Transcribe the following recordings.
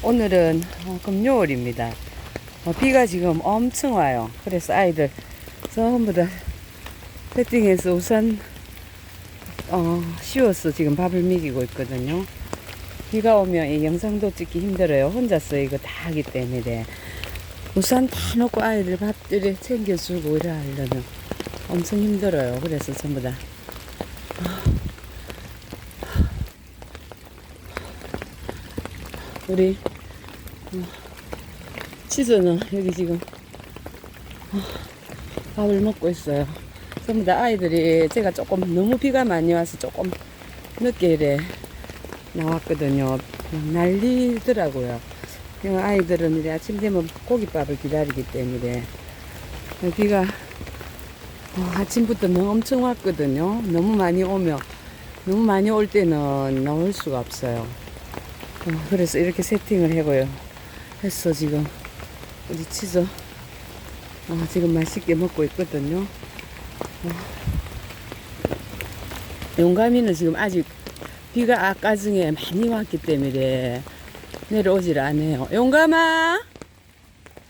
오늘은 어, 금요일입니다. 어, 비가 지금 엄청 와요. 그래서 아이들 전부 다 세팅해서 우산 어, 씌워서 지금 밥을 먹이고 있거든요. 비가 오면 이 영상도 찍기 힘들어요. 혼자서 이거 다 하기 때문에. 우산 다 놓고 아이들 밥들이 챙겨주고 이래 하려면 엄청 힘들어요. 그래서 전부 다. 우리 어, 치즈는 여기 지금 어, 밥을 먹고 있어요. 전부 다 아이들이 제가 조금 너무 비가 많이 와서 조금 늦게 이래 나왔거든요. 난리더라고요. 아이들은 이제 아침 되면 고깃밥을 기다리기 때문에 비가 어, 아침부터 너무 엄청 왔거든요. 너무 많이 오면 너무 많이 올 때는 나올 수가 없어요. 어, 그래서 이렇게 세팅을 해고요. 했어 지금 우리 치즈 어, 지금 맛있게 먹고 있거든요. 어. 용감이는 지금 아직 비가 아까 중에 많이 왔기 때문에 내려오질 않아요. 용감아!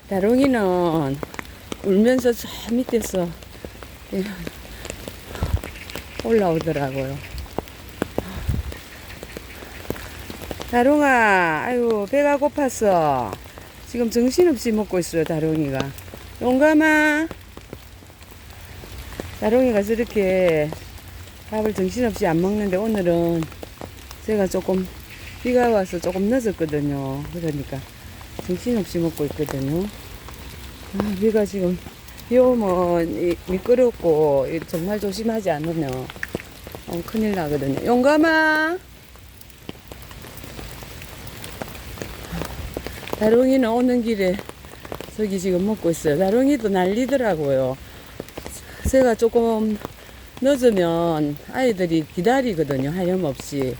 다롱이는 울면서 저 밑에서 예, 올라오더라고요. 다롱아, 아유, 배가 고팠어. 지금 정신없이 먹고 있어요, 다롱이가. 용감아. 다롱이가 저렇게 밥을 정신없이 안 먹는데 오늘은 제가 조금 비가 와서 조금 늦었거든요. 그러니까 정신없이 먹고 있거든요. 아, 비가 지금 비 오면 이- 미끄럽고 이 정말 조심하지 않으면 어, 큰일 나거든요. 용감아. 다롱이는 오는 길에 저기 지금 먹고 있어요. 다롱이도 난리더라고요. 제가 조금 늦으면 아이들이 기다리거든요. 하염없이.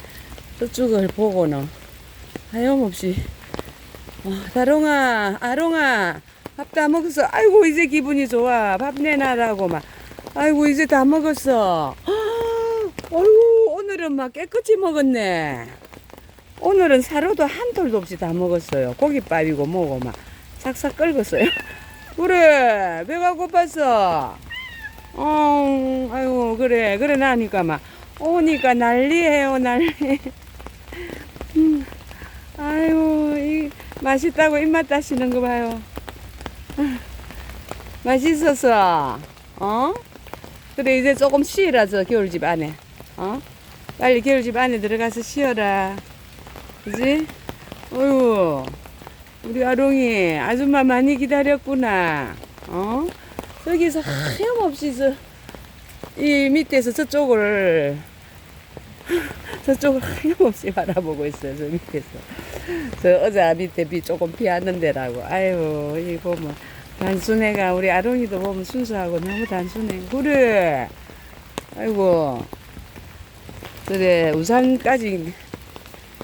저쪽을 보고는 하염없이. 어, 다롱아, 아롱아, 밥 다 먹었어. 아이고, 이제 기분이 좋아. 밥 내놔라고 막. 아이고, 이제 다 먹었어. 어이구, 오늘은 막 깨끗이 먹었네. 오늘은 사료도 한 톨도 없이 다 먹었어요. 고깃밥이고 뭐고 막 싹싹 끓었어요. 그래, 배가 고팠어. 어, 아이고, 그래, 그래, 나니까 막, 오니까 난리예요, 난리. 음, 아이고, 이, 맛있다고 입맛 다시는 거 봐요. 아, 맛있었어. 어? 그래, 이제 조금 쉬라, 저 겨울집 안에. 어? 빨리 겨울집 안에 들어가서 쉬어라. 그지? 어휴, 우리 아롱이 아줌마 많이 기다렸구나. 어? 저기서 하염없이 저, 이 밑에서 저쪽을, 저쪽을 하염없이 바라보고 있어요. 저 밑에서. 저 의자 밑에 비 조금 피하는 데라고. 아유, 이 보면. 단순해가, 우리 아롱이도 보면 순수하고 너무 단순해. 그래. 아이고. 그래, 우산까지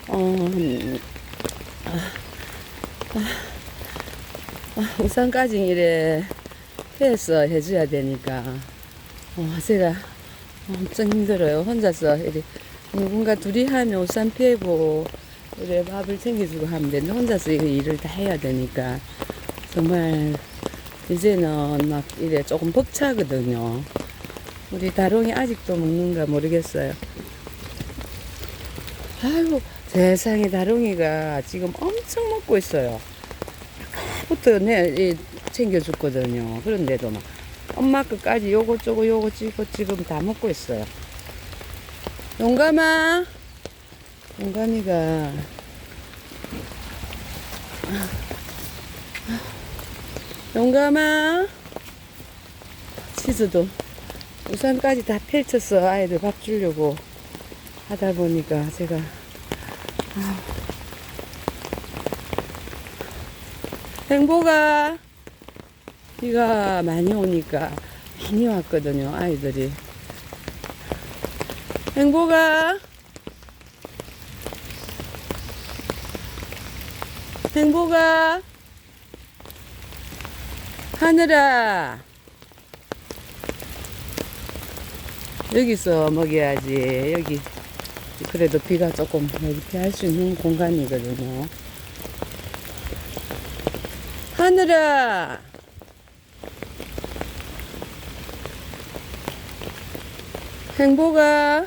어, 음, 아, 아, 아, 우산까지 이래 해서 해줘야 되니까 어, 제가 엄청 힘들어요. 혼자서 이래 누군가 둘이 하면 우산 패고 이래 밥을 챙겨주고 하면 되는데 혼자서 이거 일을 다 해야 되니까 정말 이제는 막 이래 조금 벅차거든요. 우리 다롱이 아직도 먹는가 모르겠어요. 아이고 세상에 다롱이가 지금 엄청 먹고 있어요. 아까부터 내 이, 챙겨줬거든요. 그런데도 막 엄마 끝까지 요거 저거 요거 지고 지금 다 먹고 있어요. 용감아, 용감이가 용감아 치즈도 우산까지 다 펼쳤어 아이들 밥 주려고 하다 보니까 제가 아. 행복아. 비가 많이 오니까 많이 왔거든요 아이들이. 행복아. 행복아. 하늘아. 여기서 먹여야지 여기 그래도 비가 조금 여기 피할 수 있는 공간이거든요. 하늘아. 행복아.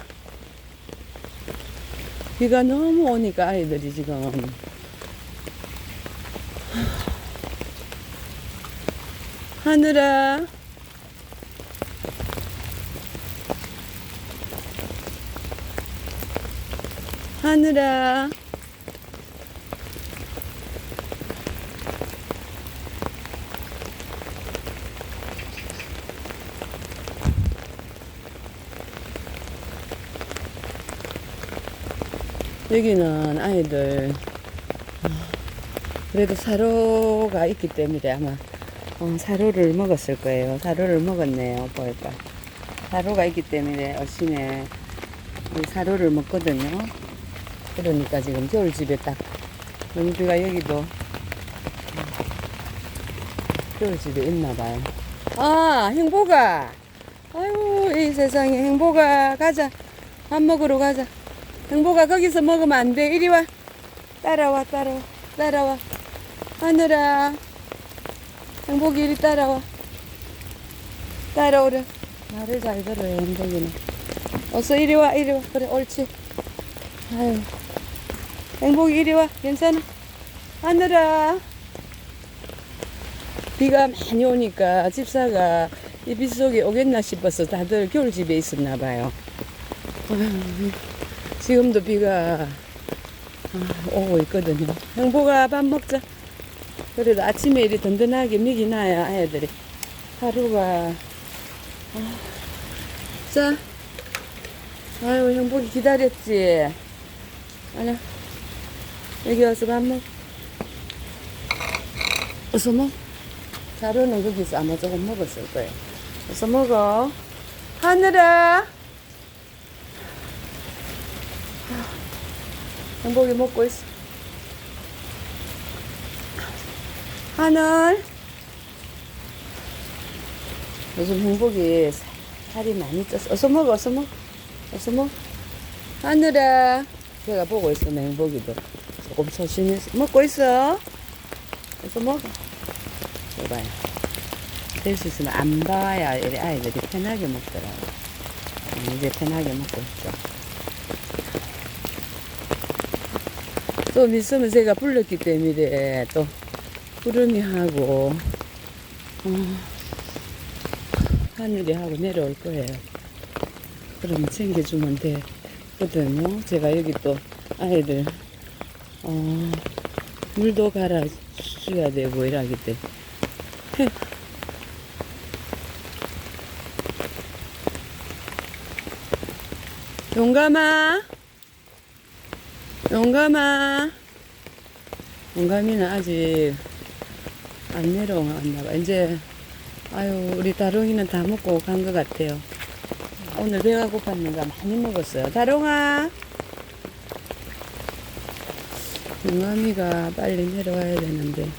비가 너무 오니까 아이들이 지금 하늘아. 하늘아. 여기는 아이들 어, 그래도 사료가 있기 때문에 아마 어, 사료를 먹었을 거예요. 사료를 먹었네요. 보니까 사료가 있기 때문에 이 사료를 먹거든요. 그러니까 지금 겨울집에 딱 영비가 여기도 음, 겨울집에 있나 봐요. 아 행복아 아유 이 세상에 행복아 가자 밥 먹으러 가자. 행복아 거기서 먹으면 안 돼. 이리 와. 따라와 따라와 따라와. 하늘아. 행복이 이리 따라와. 따라오래. 말을 잘 들어요 행복이는. 어서 이리 와 이리 와. 그래 옳지. 아유. 행복이 이리 와. 괜찮아. 하늘아. 비가 많이 오니까 집사가 이 빗 속에 오겠나 싶어서 다들 겨울집에 있었나 봐요. 지금도 비가 아, 오고 있거든요. 행복아 밥 먹자. 그래도 아침에 이리 든든하게 먹이나야 아이들이 하루가 아, 자 아유 행복이 기다렸지. 아냐 여기 와서 밥 먹. 어서 먹. 자루는 거기서 아마 조금 먹었을 거예요. 어서 먹어. 하늘아. 행복이 먹고 있어. 하늘. 요즘 행복이 살이 많이 쪘어. 어서 먹어, 어서 먹어. 어서 먹어. 하늘아. 제가 보고 있어, 행복이도. 조금 조심해서. 먹고 있어. 어서 먹어. 봐봐요. 될 수 있으면 안 봐야 이리 아이들이 편하게 먹더라고. 음, 이제 편하게 먹고 있죠. 좀 있으면 제가 불렀기 때문에 또 구름이 하고 어, 하늘이 하고 내려올 거예요. 그러면 챙겨주면 되거든요. 제가 여기 또 아이들 어, 물도 갈아줘야 되고 이러기 때문에 헤. 용감아 용감아. 용감이는 아직 안 내려왔나 봐. 이제, 아유, 우리 다롱이는 다 먹고 간 것 같아요. 오늘 배가 고팠는가 많이 먹었어요. 다롱아. 용감이가 빨리 내려와야 되는데.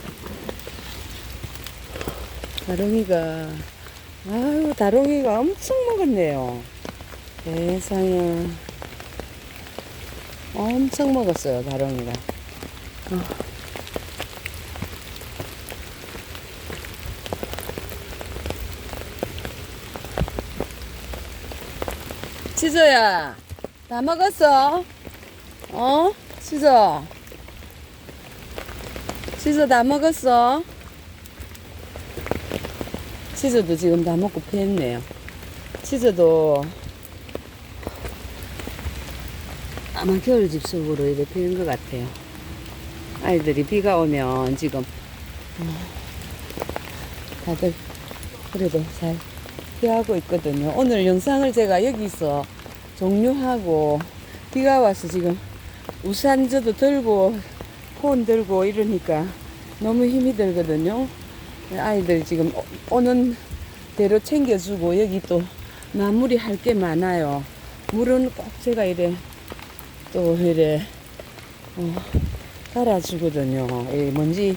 다롱이가, 아유, 다롱이가 엄청 먹었네요. 세상에. 엄청 먹었어요, 다롱이가. 어. 치즈야, 다 먹었어? 어? 치즈. 치즈 다 먹었어? 치즈도 지금 다 먹고 패했네요. 치즈도 아마 겨울집 속으로 이렇게 피는 것 같아요. 아이들이 비가 오면 지금 어, 다들 그래도 잘 피하고 있거든요. 오늘 영상을 제가 여기서 종료하고 비가 와서 지금 우산 저도 들고 폰 들고 이러니까 너무 힘이 들거든요. 아이들 지금 오- 오는 대로 챙겨주고 여기 또 마무리 할 게 많아요. 물은 꼭 제가 이래 또 이래 어, 갈아주거든요. 이 먼지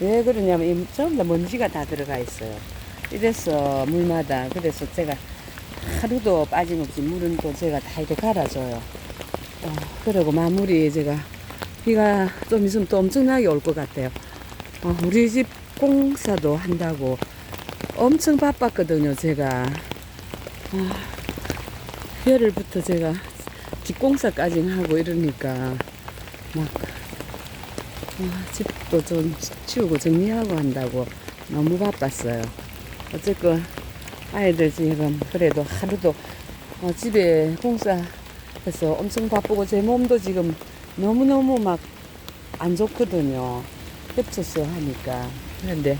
왜 그러냐면 이 전부 다 먼지가 다 들어가 있어요. 이래서 물마다 그래서 제가 하루도 빠짐없이 물은 또 제가 다 이렇게 갈아줘요. 어, 그리고 마무리 제가 비가 좀 있으면 또 엄청나게 올 것 같아요. 어, 우리 집 집공사도 한다고 엄청 바빴거든요, 제가. 아, 열흘부터 제가 집공사까지 하고 이러니까 막 아, 집도 좀 치우고 정리하고 한다고 너무 바빴어요. 어쨌건 아이들 지금 그래도 하루도 어, 집에 공사해서 엄청 바쁘고 제 몸도 지금 너무너무 막 안 좋거든요. 겹쳐서 하니까. 그런데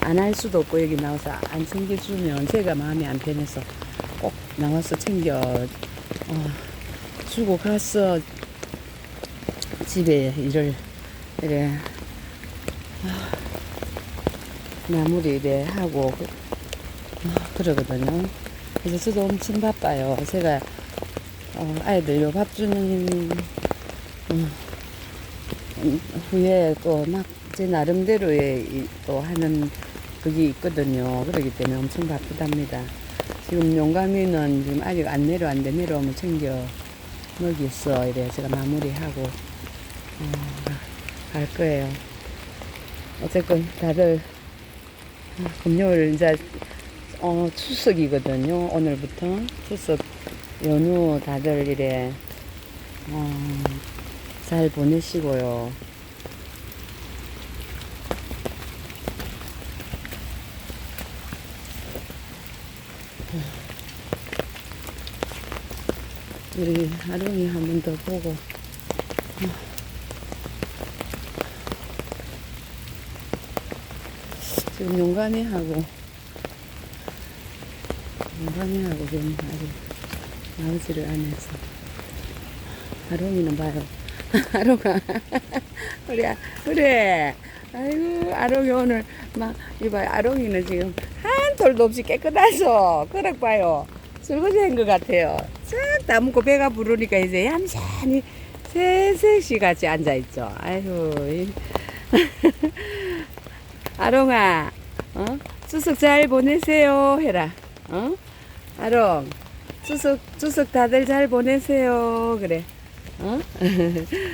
안 할 수도 없고 여기 나와서 안 챙겨주면 제가 마음이 안 편해서 꼭 나와서 챙겨 어, 주고 가서 집에 일을 이래 아, 마무리 이래 하고 그- 아, 그러거든요. 그래서 저도 엄청 바빠요. 제가 어, 아이들 요 밥 주는 음, 음, 후에 또 막 제 나름대로의 이- 또 하는 그게 있거든요. 그러기 때문에 엄청 바쁘답니다. 지금 용감이는 지금 아직 안 내려왔는데 내려오면 챙겨 먹였어. 이래 제가 마무리하고 어, 갈 거예요. 어쨌건 다들 아, 금요일 이제 어, 추석이거든요. 오늘부터 추석 연휴 다들 이래 어, 잘 보내시고요. 우리 아롱이 한 번 더 보고. 지금 용감히 하고 용감히 하고 지금 아직 나오지를 않아서. 아롱이는 봐요 아롱아 아- 그래 아이고 아롱이 오늘 막 이봐요 아롱이는 지금 한 톨도 없이 깨끗하죠 그래 봐요 설거지한 것 같아요 싹다 먹고 배가 부르니까 이제 얌전히 새색시 같이 앉아있죠 아이고 이- 아롱아, 어? 추석 잘 보내세요. 해라. 어? 아롱, 추석, 추석 다들 잘 보내세요. 그래. 어?